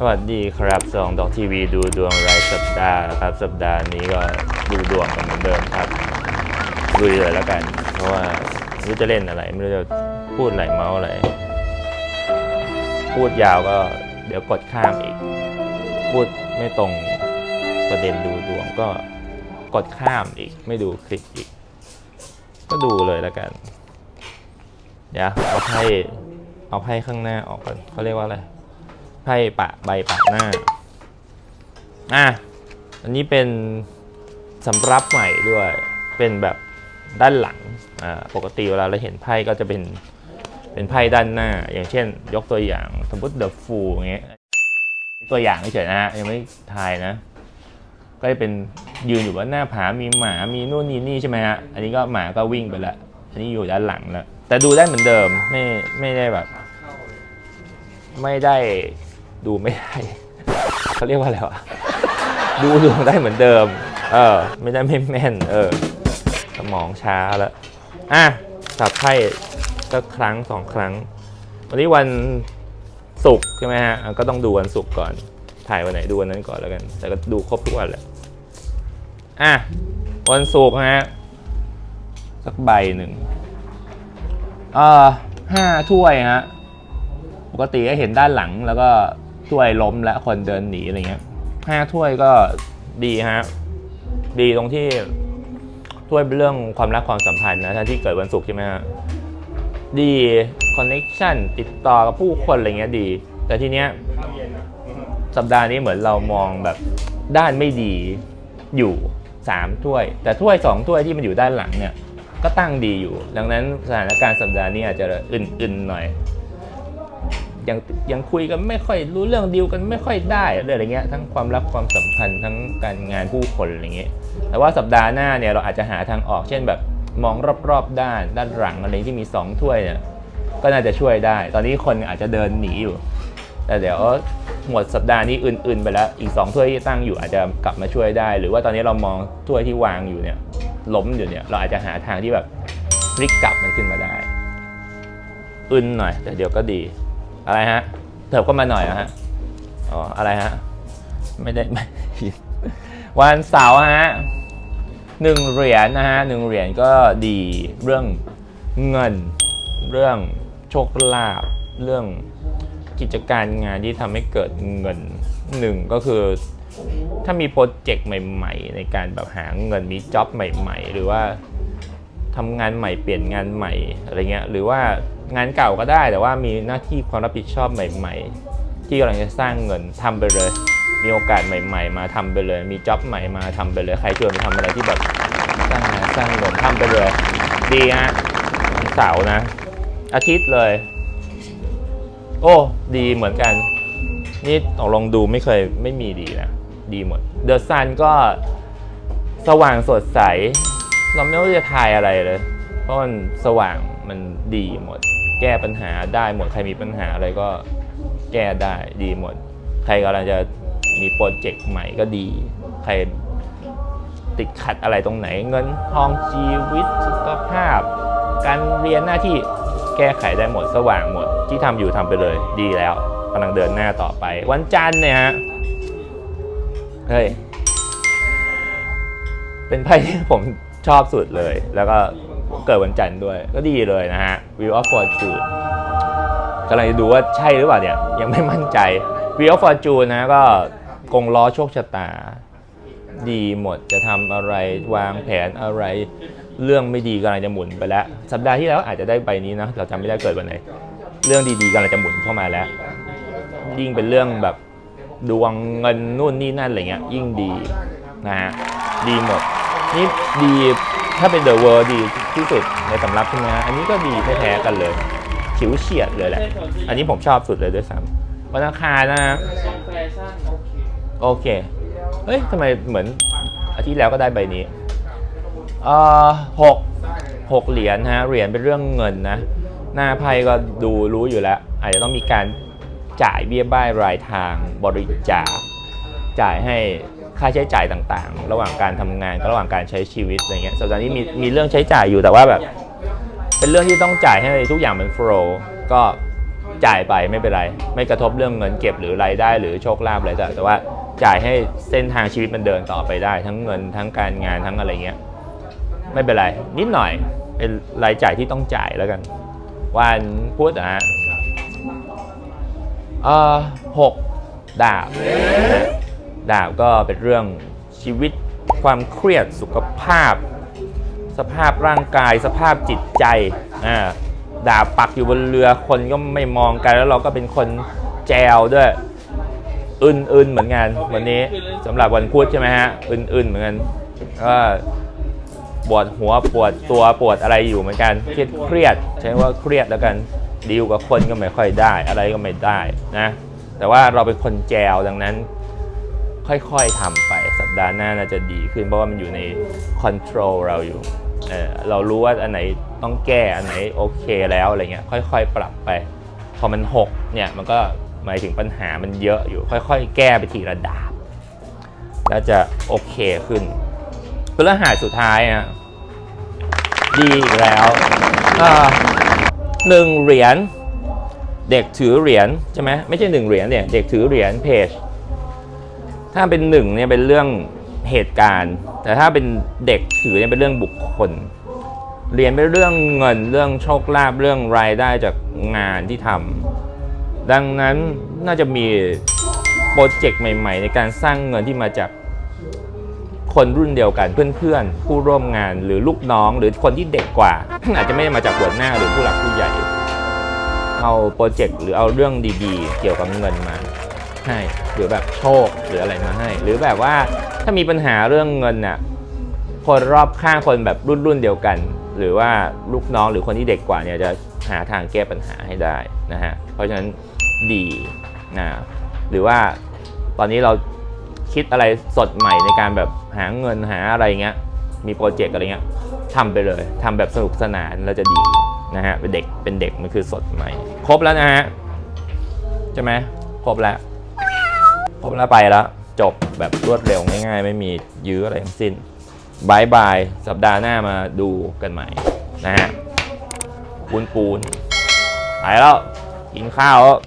สวัสดีครับสองดอกทีวีดูดวงรายสัปดาห์ครับ สัปดาห์นี้ก็ดูดวงกันเหมือนเดิมครับลุยเลยแล้วกัน เพราะว่าไม่รู้จะเล่นอะไร ไม่รู้จะพูดอะไรเมาส์อะไร พูดยาวก็เดี๋ยวกดข้ามอีก พูดไม่ตรงประเด็นดูดวงก็กดข้ามอีก ไม่ดูคลิปอีก ก็ดูเลยแล้วกัน เดี๋ยวเอาไพ่เอาไพ่ข้างหน้าออกก่อนเขาเรียกว่าอะไร ไพ่ปะใบปะหน้า อะ อันนี้เป็นสำรับใหม่ด้วย เป็นแบบด้านหลัง อ่า ปกติเวลาเราเห็นไพ่ก็จะเป็น เป็นไพ่ด้านหน้า อย่างเช่น ยกตัวอย่างสมมติ The Fool อย่างเงี้ย ตัวอย่างเฉยๆนะฮะ ยังไม่ทายนะ ก็จะเป็นยืนอยู่บนหน้าผา มีหมา มีนู่นนี่นี่ใช่ไหมฮะ อันนี้ก็หมาก็วิ่งไปล้วอันนี้อยู่ด้านหลังแล้วแต่ดูได้เหมือนเดิม ไม่ ไม่ได้แบบ ไม่ได้ ดูไม่ได้เขาเรียกว่าอะไรวะดูดวงได้เหมือนเดิม เออ ไม่ได้ไม่แม่น เออ สมองช้าแล้ว อะสับไพ่ก็ครั้งสองครั้ง วันนี้วันศุกร์ใช่ไหมฮะ ก็ต้องดูวันศุกร์ก่อน ถ่ายวันไหนดูวันนั้นก่อนแล้วกัน แต่ก็ดูครบทุกวันแหละ อะ วันศุกร์ฮะ สักใบหนึ่งเอ่อห้าถ้วยฮะ ปกติก็เห็นด้านหลังแล้วก็ ถ้วยล้มและคนเดินหนีอะไรเงี้ยห้าถ้วยก็ดีฮะดีตรงที่ถ้วยเป็นเรื่องความรักความสัมพันธ์นะท่านที่เกิดวันศุกร์ใช่ไหมฮะดีคอนเน็ชันติดต่อกับผู้คนอะไรเงี้ยดี แต่ทีเนี้ยสัปดาห์นี้เหมือนเรามองแบบด้านไม่ดีอยู่สามถ้วย แต่ถ้วยสองถ้วยที่มันอยู่ด้านหลังเนี่ยก็ตั้งดีอยู่ ดังนั้นสถานการณ์สัปดาห์นี้อาจจะอึนๆหน่อย ยังยังคุยกันไม่ค่อยรู้เรื่องดีลกันไม่ค่อยได้อะไรเงี้ยทั้งความรักความสัมพันธ์ทั้งการงานผู้คนอะไรเงี้ยแต่ว่าสัปดาห์หน้าเนี่ยเราอาจจะหาทางออกเช่นแบบมองรอบๆด้านด้านหลังอะไรที่มีสองถ้วยเนี่ยก็น่าจะช่วยได้ ตอนนี้คนอาจจะเดินหนีอยู่ แต่เดี๋ยวหมดสัปดาห์นี้อื่น ๆ ไปแล้วอีกสองถ้วยที่ตั้งอยู่อาจจะกลับมาช่วยได้ หรือว่าตอนนี้เรามองถ้วยที่วางอยู่เนี่ยล้มอยู่เนี่ยเราอาจจะหาทางที่แบบพลิกกลับมันขึ้นมาได้ อึนหน่อยแต่เดี๋ยวก็ดี อะไรฮะเถิบเข้ามาหน่อยนะฮะอ๋ออะไรฮะไม่ได้ไม่วันเสาร์ฮะหนึ่งเหรียญนะฮะหนึ่งเหรียญก็ดีเรื่องเงิน เรื่องโชคลาภเรื่องกิจการงานที่ทำให้เกิดเงินหนึ่งก็คือถ้ามีโปรเจกต์ใหม่ ๆ ในการแบบหาเงินมีจ็อบใหม่ ๆ หรือว่าทำงานใหม่เปลี่ยนงานใหม่อะไรเงี้ยหรือว่า งานเก่าก็ได้แต่ว่ามีหน้าที่ความรับผิดชอบใหม่ ๆ ที่กำลังจะสร้างเงินทำไปเลย มีโอกาสใหม่ ๆ มาทำไปเลย มีจ็อบใหม่มาทำไปเลยใครชวนไปทำอะไรที่แบบสร้างงานสร้างเงินทำไปเลย ดีฮะเสาร์นะ อาทิตย์เลย โอ้ ดีเหมือนกัน นี่ตกลงดูไม่เคยไม่มีดีนะ ดีหมดเดอะซันก็สว่างสดใส เราไม่รู้จะทายอะไรเลย เพราะมันสว่างมันดีหมด แก้ปัญหาได้หมดใครมีปัญหาอะไรก็แก้ได้ดีหมด ใครกำลังจะมีโปรเจกต์ใหม่ก็ดี ใครติดขัดอะไรตรงไหน เงินทองชีวิตสุขภาพ การเรียนหน้าที่แก้ไขได้หมดสว่างหมดที่ทำอยู่ทำไปเลยดีแล้วกำลังเดินหน้าต่อไป วันจันทร์เนี่ยฮะเฮ้ยเป็นไพ่ที่ผมชอบสุดเลย แล้วก็ เกิดวันจันทร์ด้วย ก็ดีเลยนะฮะ Wheel of Fortune กำลังจะดูว่าใช่หรือเปล่าเนี่ย ยังไม่มั่นใจ Wheel of Fortune นะก็กงล้อโชคชะตา ดีหมดจะทำอะไรวางแผนอะไร เรื่องไม่ดีกำลังจะหมุนไปแล้ว สัปดาห์ที่แล้วอาจจะได้ใบนี้นะเราจำไม่ได้เกิดวันไหน เรื่องดีๆกำลังจะหมุนเข้ามาแล้ว ยิ่งเป็นเรื่องแบบดวงเงินนู่นนี่นั่นอะไรเงี้ยยิ่งดีนะฮะดีหมดนี่ดี ถ้าเป็นเดอะเวิร์ดีที่สุดในสำรับใช่ไหมอันนี้ก็ดีไม่แพ้กันเลยฉิวเฉียดเลยแหละ อันนี้ผมชอบสุดเลยด้วยซ้ำวันอังคารนะโอเคโอเค เฮ้ยทำไมเหมือนอาทิตย์แล้วก็ได้ใบนี้เอ่อหกหกเหรียญฮะเหรียญเป็นเรื่องเงินนะ หน้าไพ่ก็ดูรู้อยู่แล้ว อาจจะต้องมีการจ่ายเบี้ยบ้ายรายทางบริจาคจ่ายให้ ค่าใช้จ่ายต่างๆ ระหว่างการทำงานกับระหว่างการใช้ชีวิตอะไรเงี้ยสัปดาห์นี้มีมีเรื่องใช้จ่ายอยู่แต่ว่าแบบ เป็นเรื่องที่ต้องจ่ายให้ทุกอย่างมันโฟล์ก็จ่ายไปไม่เป็นไร ไม่กระทบเรื่องเงินเก็บหรือรายได้หรือโชคลาภอะไรแต่แต่ว่าจ่ายให้เส้นทางชีวิตมันเดินต่อไปได้ ทั้งเงินทั้งการงานทั้งอะไรเงี้ยไม่เป็นไร นิดหน่อยเป็นรายจ่ายที่ต้องจ่ายแล้วกัน วันพุธนะฮะเอ่อหกดาบ ดาบก็เป็นเรื่องชีวิตความเครียดสุขภาพ สภาพร่างกาย สภาพจิตใจอ่าดาบปักอยู่บนเรือคนก็ไม่มองกันแล้วเราก็เป็นคนแจวด้วยอึนๆเหมือนกันวันนี้สำหรับวันพุธใช่ไหมฮะอึนๆเหมือนกันก็ปวดหัวปวดตัวปวดอะไรอยู่เหมือนกันเครียดเครียดใช้ว่าเครียดแล้วกันดีลกับคนก็ไม่ค่อยได้ อะไรก็ไม่ได้นะแต่ว่าเราเป็นคนแจวดังนั้น ค่อยๆทำไปสัปดาห์หน้าน่าจะดีขึ้น เพราะว่ามันอยู่ในคอนโทรลเราอยู่เเรารู้ว่าอันไหนต้องแก้อันไหนโอเคแล้วอะไรเงี้ยค่อยๆ ปรับไป พอมันหกเนี่ยมันก็หมายถึงปัญหามันเยอะอยู่ ค่อยๆ แก้ไปทีละดาบแล้วจะโอเคขึ้นพฤหัสสุดท้ายอะดีอีกแล้วหนึ่งเหรียญเด็กถือเหรียญใช่ไหมไม่ใช่หนึ่งเหรียญเนี่ยเด็กถือเหรียญเพจ ถ้าเป็นหนึ่งเนี่ยเป็นเรื่องเหตุการณ์ แต่ถ้าเป็นเด็กถือเนี่ยเป็นเรื่องบุคคล เรียนเป็นเรื่องเงินเรื่องโชคลาภเรื่องรายได้จากงานที่ทำดังนั้นน่าจะมีโปรเจกต์ใหม่ ๆ ในการสร้างเงินที่มาจากคนรุ่นเดียวกันเพื่อนๆ ผู้ร่วมงานหรือลูกน้องหรือคนที่เด็กกว่า อาจจะไม่ได้มาจากหัวหน้าหรือผู้หลักผู้ใหญ่ เอาโปรเจกต์หรือเอาเรื่องดีๆ เกี่ยวกับเงินมา ให้ หรือแบบโชคหรืออะไรมาให้ หรือแบบว่าถ้ามีปัญหาเรื่องเงินน่ะคนรอบข้างคนแบบรุ่นรุ่นเดียวกัน หรือว่าลูกน้องหรือคนที่เด็กกว่าเนี่ยจะหาทางแก้ปัญหาให้ได้นะฮะเพราะฉะนั้นดีนะหรือว่าตอนนี้เราคิดอะไรสดใหม่ในการแบบหาเงินหาอะไรเงี้ยมีโปรเจกต์อะไรเงี้ยทำไปเลยทำแบบสนุกสนานแล้วจะดีนะฮะเป็นเด็กเป็นเด็กมันคือสดใหม่ ครบแล้วนะฮะใช่ไหมครบแล้ว ผมแล้วไปแล้ว จบแบบรวดเร็วง่ายๆ ไม่มียื้ออะไรทั้งสิ้นบายบาย สัปดาห์หน้ามาดูกันใหม่นะฮะปูนปูนไปแล้ว กินข้าวแล้ว